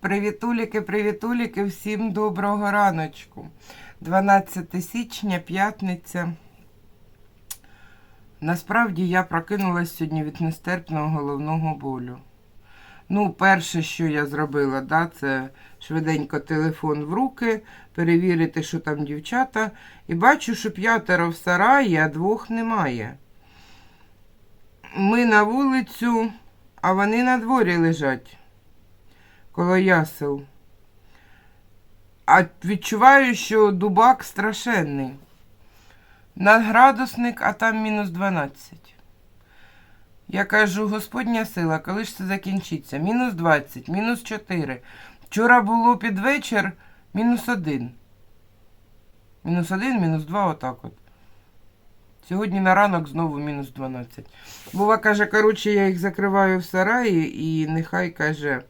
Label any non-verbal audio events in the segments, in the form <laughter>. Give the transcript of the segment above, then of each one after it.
Привітуліки, привітуліки, всім доброго раночку. 12 січня, п'ятниця. Насправді я прокинулась сьогодні від нестерпного головного болю. Ну, перше, що я зробила, да, це швиденько телефон в руки, перевірити, що там дівчата. І бачу, що п'ятеро в сараї, а двох немає. Ми на вулицю, а вони на дворі лежать коло ясел. А відчуваю, що дубак страшенний. На градусник, а там мінус 12. Я кажу, Господня сила, коли ж це закінчиться? Мінус 20, мінус 4. Вчора було під вечір мінус 1. Мінус 1, мінус 2, отак от. Сьогодні на ранок знову мінус 12. Бува каже, коротше, я їх закриваю в сараї і нехай каже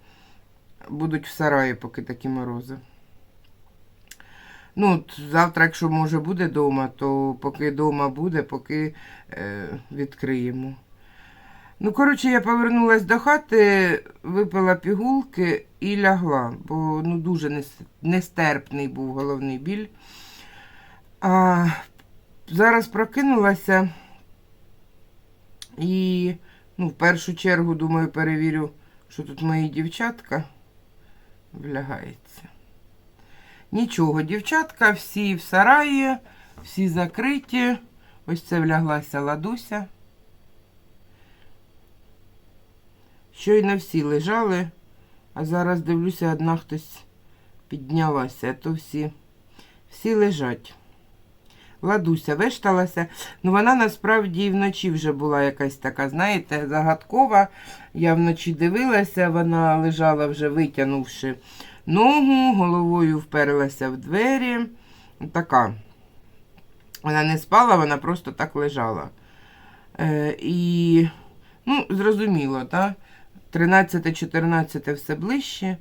будуть в сараї, поки такі морози. Ну, завтра, якщо може буде вдома, то поки вдома буде, поки е, відкриємо. Ну, коротше, я повернулася до хати, випила пігулки і лягла, бо ну, дуже нестерпний був головний біль. А зараз прокинулася і ну, в першу чергу, думаю, перевірю, що тут мої дівчатка влягається. Нічого, дівчатка, всі в сараї, всі закриті. Ось це вляглася ладуся. Щойно всі лежали, а зараз дивлюся, одна хтось піднялася, то всі, всі лежать. Ладуся вешталася. Ну, вона насправді і вночі вже була якась така, знаєте, загадкова. Я вночі дивилася, вона лежала вже витягнувши ногу, головою вперлася в двері. Така. Вона не спала, вона просто так лежала. Е, і, ну, зрозуміло, так? 13-14 все ближче.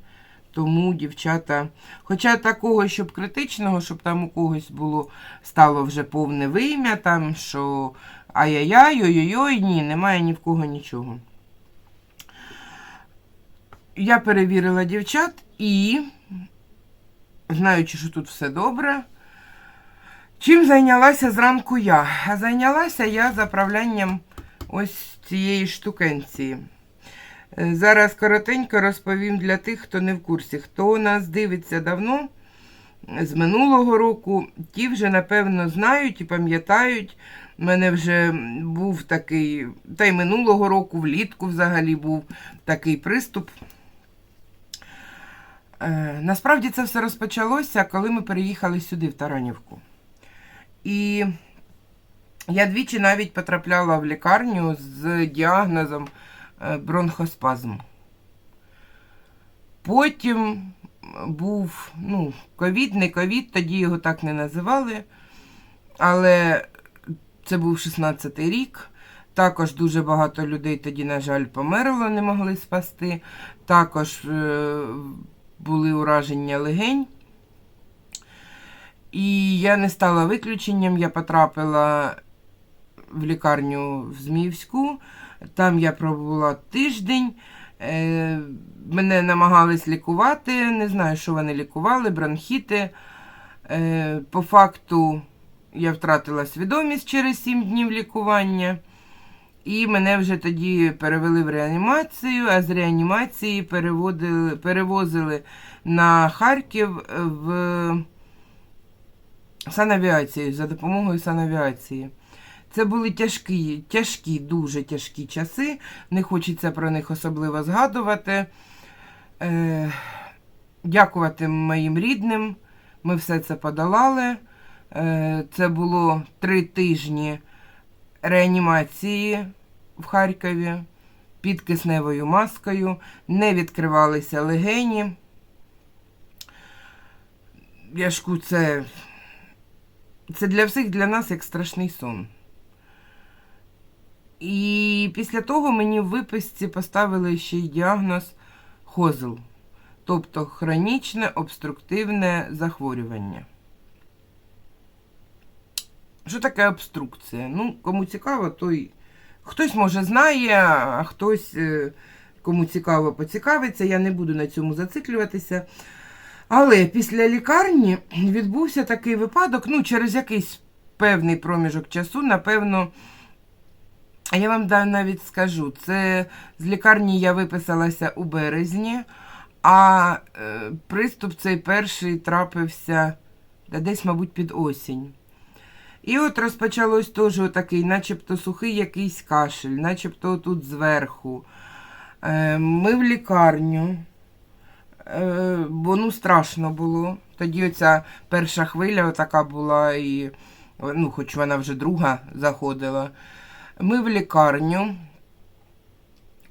Тому дівчата, хоча такого, щоб критичного, щоб там у когось було стало вже повне вим'я, там що ай-яй-яй, ой-ой-ой, ні, немає ні в кого нічого. Я перевірила дівчат і, знаючи, що тут все добре, чим зайнялася зранку я? А зайнялася я заправлянням ось цієї штукенції. Е, Зараз коротенько розповім для тих, хто не в курсі. Хто нас дивиться давно з минулого року, ті вже, напевно, знають і пам'ятають. У мене вже був такий, та й минулого року, влітку взагалі був такий приступ. Е, насправді це все розпочалося, коли ми переїхали сюди, в Таранівку. І я двічі навіть потрапляла в лікарню з діагнозом бронхоспазм. Потім був ну, ковід, не ковід, тоді його так не називали. Але це був 16-й рік. Також дуже багато людей тоді, на жаль, померло, не могли спасти. Також е, були ураження легень. І я не стала виключенням, я потрапила в лікарню в Зміївську. Там я пробула тиждень. Е, мене намагались лікувати, не знаю, що вони лікували, бронхіти. Е, по факту я втратила свідомість через 7 днів лікування. І мене вже тоді перевели в реанімацію, а з реанімації переводили, перевозили на Харків в санавіацію за допомогою санавіації. Це були тяжкі, тяжкі, дуже тяжкі часи. Не хочеться про них особливо згадувати. Е, дякувати моїм рідним. Ми все це подолали. Е, це було три тижні реанімації в Харкові під кисневою маскою. Не відкривалися легені. Яшку, це, це для всіх для нас як страшний сон. І після того мені в виписці поставили ще й діагноз хозел. тобто хронічне обструктивне захворювання. Що таке обструкція? Ну, кому цікаво, той хтось може знає, а хтось, е, кому цікаво, поцікавиться. Я не буду на цьому зациклюватися. Але після лікарні відбувся такий випадок, ну, через якийсь певний проміжок часу, напевно, я вам навіть скажу, це з лікарні я виписалася у березні, а е, приступ цей перший трапився да, десь, мабуть, під осінь. І от розпочалось теж такий, начебто сухий якийсь кашель, начебто тут зверху. Е, ми в лікарню, е, бо ну страшно було. Тоді оця перша хвиля така була, і, ну, хоч вона вже друга заходила. Ми в лікарню.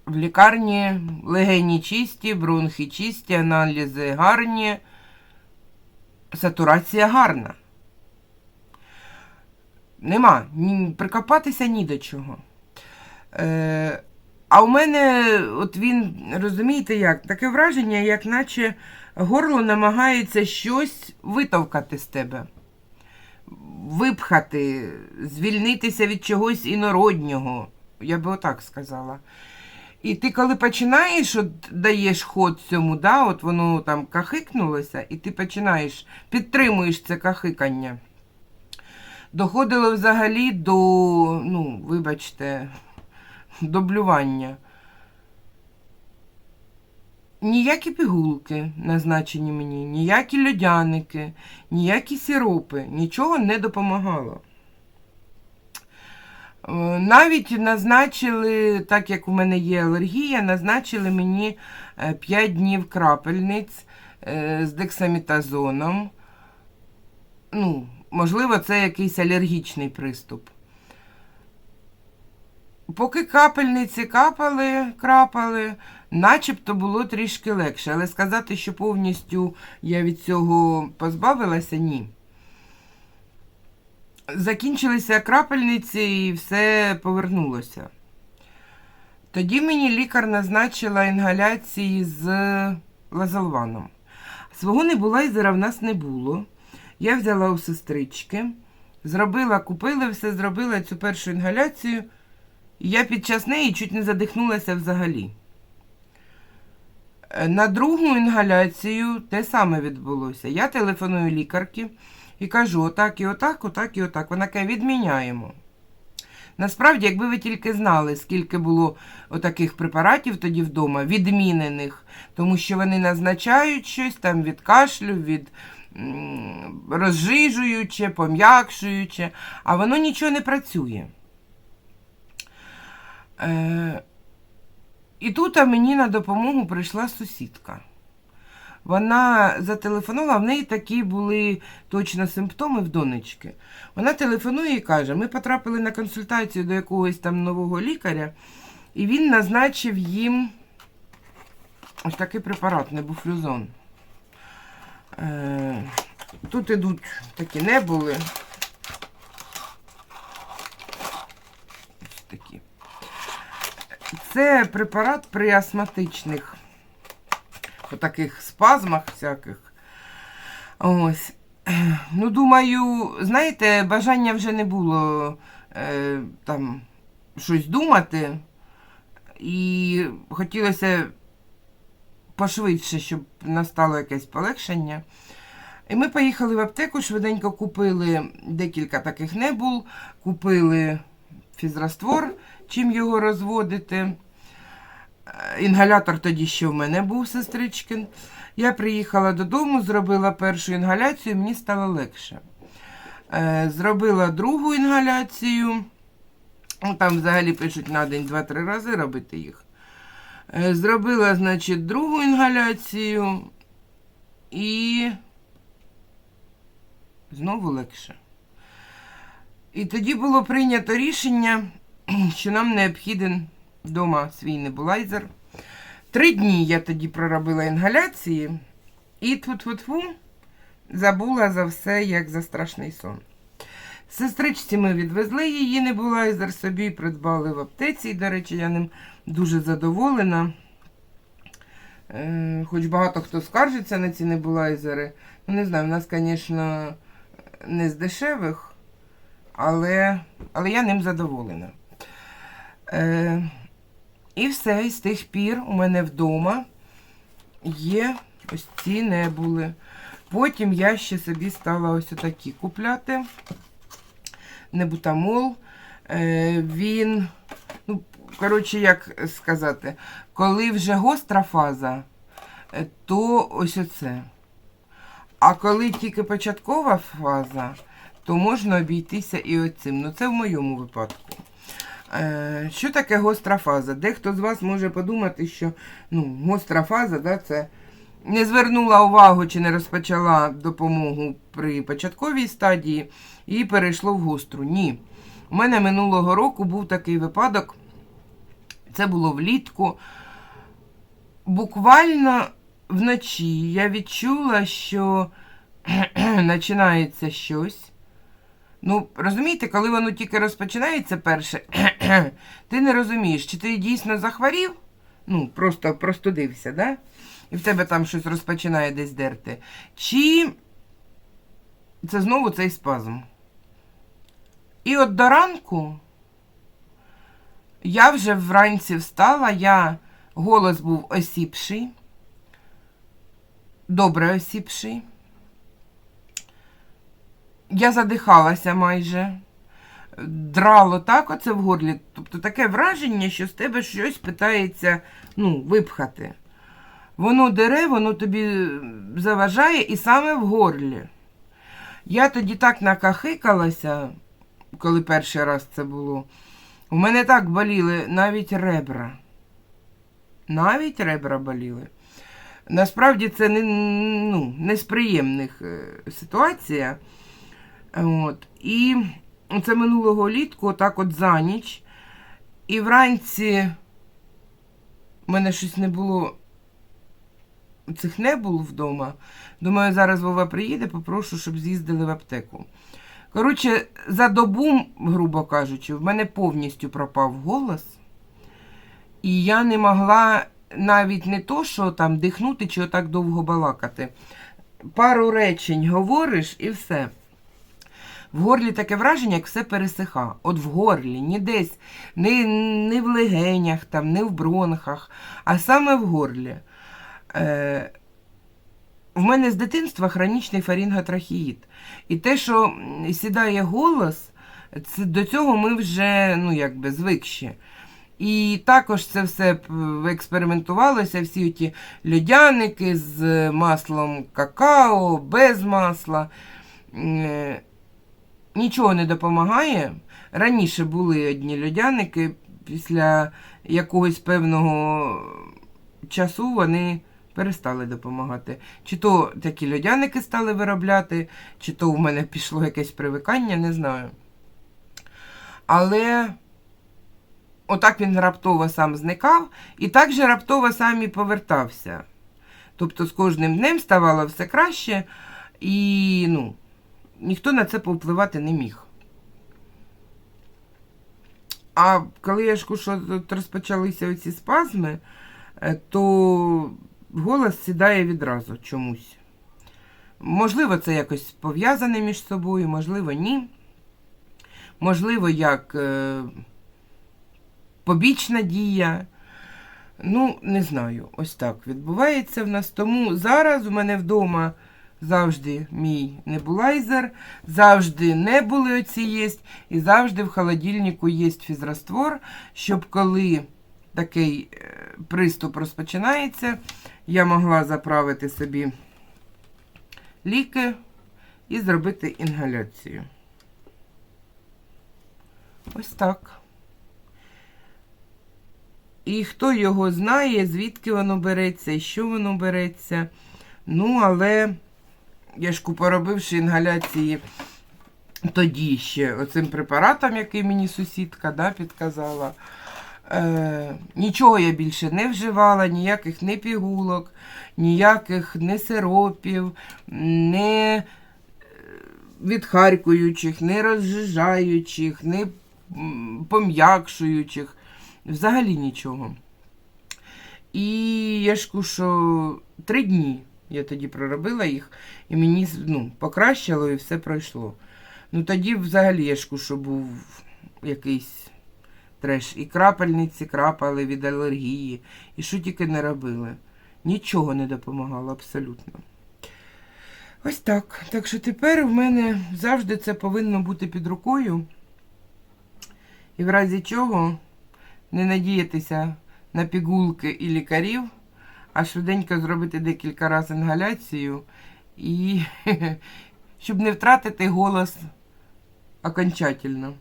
В лікарні легені чисті, бронхи чисті, аналізи гарні, сатурація гарна. Нема, прикопатися ні до чого. Е, а у мене, от він, розумієте як, таке враження, як наче горло намагається щось витовкати з тебе, випхати, звільнитися від чогось інороднього. Я би отак сказала. І ти, коли починаєш, от даєш ход цьому, да, от воно там кахикнулося, і ти починаєш, підтримуєш це кахикання. Доходило взагалі до, ну, вибачте, до блювання. Ніякі пігулки назначені мені, ніякі льодяники, ніякі сиропи, нічого не допомагало. Е, Навіть назначили, так як у мене є алергія, назначили мені 5 днів крапельниць е, з дексамітазоном. Ну, можливо, це якийсь алергічний приступ. Поки капельниці капали, крапали, начебто було трішки легше. Але сказати, що повністю я від цього позбавилася, ні. Закінчилися крапельниці і все повернулося. Тоді мені лікар назначила інгаляції з лазолваном. Свого небулайзера в нас не було. Я взяла у сестрички, зробила, купила все, зробила цю першу інгаляцію. Я під час неї чуть не задихнулася взагалі. Е, На другу інгаляцію те саме відбулося. Я телефоную лікарки і кажу, отак і отак, отак і отак. Вона каже, відміняємо. Насправді, якби ви тільки знали, скільки було отаких препаратів тоді вдома, відмінених, тому що вони назначають щось там від кашлю, від розжижуюче, пом'якшуюче, а воно нічого не працює. Е, і тут мені на допомогу прийшла сусідка. Вона зателефонувала, в неї такі були точно симптоми в донечки. Вона телефонує і каже: ми потрапили на консультацію до якогось там нового лікаря, і він назначив їм ось такий препарат, небуфлюзон. Е, тут ідуть такі небули. Ось такі. Це препарат при астматичних таких спазмах всяких. Ось. Ну, думаю, знаєте, бажання вже не було е, там щось думати. І хотілося пошвидше, щоб настало якесь полегшення. І ми поїхали в аптеку, швиденько купили декілька таких небул, купили фізраствор, чим його розводити. Е, Інгалятор тоді ще в мене був сестричкин. Я приїхала додому, зробила першу інгаляцію, мені стало легше. Е, Зробила другу інгаляцію. Ну, Там взагалі пишуть на день 2-3 рази робити їх. Е, Зробила, значить, другу інгаляцію і знову легше. І тоді було прийнято рішення, що нам необхіден вдома свій небулайзер. Три дні я тоді проробила інгаляції і тфу-тфу-тфу забула за все, як за страшний сон. Сестричці ми відвезли її небулайзер собі, придбали в аптеці. До речі, я ним дуже задоволена. Е, хоч багато хто скаржиться на ці небулайзери. Ну, не знаю, в нас, звісно, не з дешевих, але, але я ним задоволена. Е, і все, і з тих пір у мене вдома є ось ці небули. Потім я ще собі стала ось отакі купляти. Небутамол. Е, він, ну, коротше, як сказати, коли вже гостра фаза, е, то ось оце. А коли тільки початкова фаза, то можна обійтися і оцим. Ну, це в моєму випадку. Е, що таке гостра фаза? Дехто з вас може подумати, що ну, гостра фаза да, це не звернула увагу чи не розпочала допомогу при початковій стадії і перейшло в гостру. Ні. У мене минулого року був такий випадок. Це було влітку. Буквально вночі я відчула, що <clears throat> починається щось. Ну, розумієте, коли воно тільки розпочинається перше, <clears throat> ти не розумієш, чи ти дійсно захворів, ну, просто простудився, да? і в тебе там щось розпочинає десь дерти, чи це знову цей спазм. І от до ранку я вже вранці встала, я голос був осіпший, добре осіпший. Я задихалася майже, драло так оце в горлі. Тобто таке враження, що з тебе щось питається ну, випхати. Воно дере, воно тобі заважає і саме в горлі. Я тоді так накахикалася, коли перший раз це було. У мене так боліли навіть ребра. Навіть ребра боліли. Насправді це не, ну, не е, ситуація. От. І це минулого літку, отак от за ніч. І вранці в мене щось не було. Цих не було вдома. Думаю, зараз Вова приїде, попрошу, щоб з'їздили в аптеку. Коротше, за добу, грубо кажучи, в мене повністю пропав голос. І я не могла навіть не то, що там дихнути чи отак довго балакати. Пару речень говориш і все. В горлі таке враження, як все пересиха. От в горлі, ні десь, не, не в легенях, там, не в бронхах, а саме в горлі. Е, в мене з дитинства хронічний фарінготрахеїд. І те, що сідає голос, це, до цього ми вже ну, якби, звикші. І також це все експериментувалося, всі ті льодяники з маслом какао, без масла. Нічого не допомагає. Раніше були одні льодяники, після якогось певного часу вони перестали допомагати. Чи то такі льодяники стали виробляти, чи то в мене пішло якесь привикання, не знаю. Але отак він раптово сам зникав, і так же раптово сам і повертався. Тобто з кожним днем ставало все краще, і ну, ніхто на це повпливати не міг. А коли я ж що тут розпочалися оці спазми, е, то голос сідає відразу чомусь. Можливо, це якось пов'язане між собою, можливо, ні. Можливо, як е, побічна дія. Ну, не знаю, ось так відбувається в нас. Тому зараз у мене вдома завжди мій небулайзер, завжди не були оці єсть, і завжди в холодильнику є фізраствор, щоб коли такий е, приступ розпочинається, я могла заправити собі ліки і зробити інгаляцію. Ось так. І хто його знає, звідки воно береться і що воно береться. Ну, але я ж поробивши інгаляції тоді ще оцим препаратом, який мені сусідка да, підказала. Е, нічого я більше не вживала, ніяких не пігулок, ніяких не сиропів, не е, відхаркуючих, не розжижаючих, не пом'якшуючих. Взагалі нічого. І я ж що три дні я тоді проробила їх, і мені ну, покращило і все пройшло. Ну тоді взагалі я ж що був якийсь треш. І крапельниці крапали від алергії, і що тільки не робили. Нічого не допомагало абсолютно. Ось так. Так що тепер в мене завжди це повинно бути під рукою. І в разі чого не надіятися на пігулки і лікарів, а швиденько зробити декілька разів інгаляцію і <laughs> щоб не втратити голос окончательно.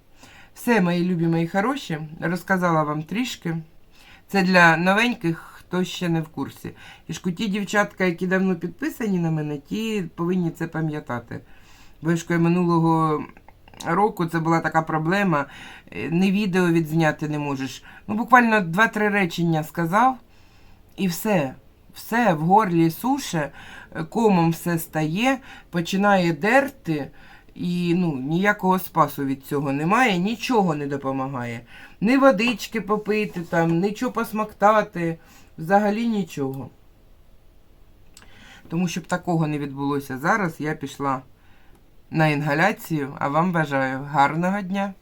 Все, мої любі, мої хороші, розказала вам трішки. Це для новеньких, хто ще не в курсі. І ж ті дівчатка, які давно підписані на мене, ті повинні це пам'ятати. Бо ж минулого року це була така проблема, е, не відео відзняти не можеш. Ну, буквально 2-3 речення сказав, і все. Все в горлі суше, е, комом все стає, починає дерти, і ну, ніякого спасу від цього немає, нічого не допомагає. Ні водички попити, там, нічого посмоктати, взагалі нічого. Тому щоб такого не відбулося зараз, я пішла на інгаляцію, а вам бажаю гарного дня.